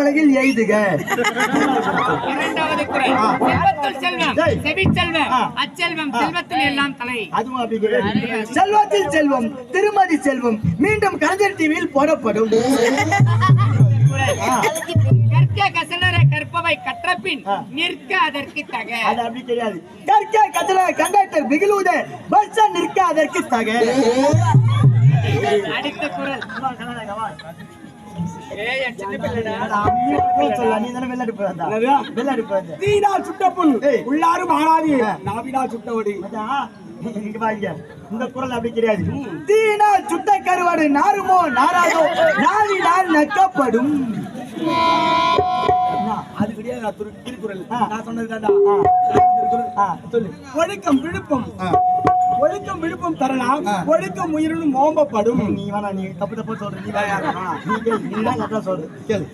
பலகையில் எய்துக இரண்டாவது செல்வம். செவி செல்வம். அச்செல்வம் செல்வத்தில் எல்லாம் தலை. அதுவும் அப்படி கிடையாது செல்வத்தில் செல்வம் திருமதி செல்வம் மீண்டும் கலைஞர் டிவியில் போடப்படும். கற்க கசடர கற்பவை கற்றபின். நிற்க அதற்கு தக. அது அப்படி கிடையாது. கற்க கச்சல கண்டக்டர் பிகிலூத பஸ் நிற்க அதற்கு தக. அடுத்த குரல். உள்ளாரும் ஆடாது நாவிடா சுட்டவடி. இந்த குரல் அப்படி கிடையாது. தீனா சுட்ட கருவாடு நாருமோ நாராதோ நாடி நான் நக்கப்படும்? அது கிடையாது திருக்குறள். நான் சொன்னது தான்டா. ஆ. திருக்குறள். ஆ, சொல்லு. ஒழுக்கம் விழுப்பம். ஒழுக்கம் விழுப்பம் தரலாம். ஒழுக்கம் உயிரினும் மோம்பப்படும். நீ வேணா நீ தப்பு தப்பா சொல்ற நீ வேணா நீ கேளு நீ தான் கரெக்டா சொல்ற கேளு.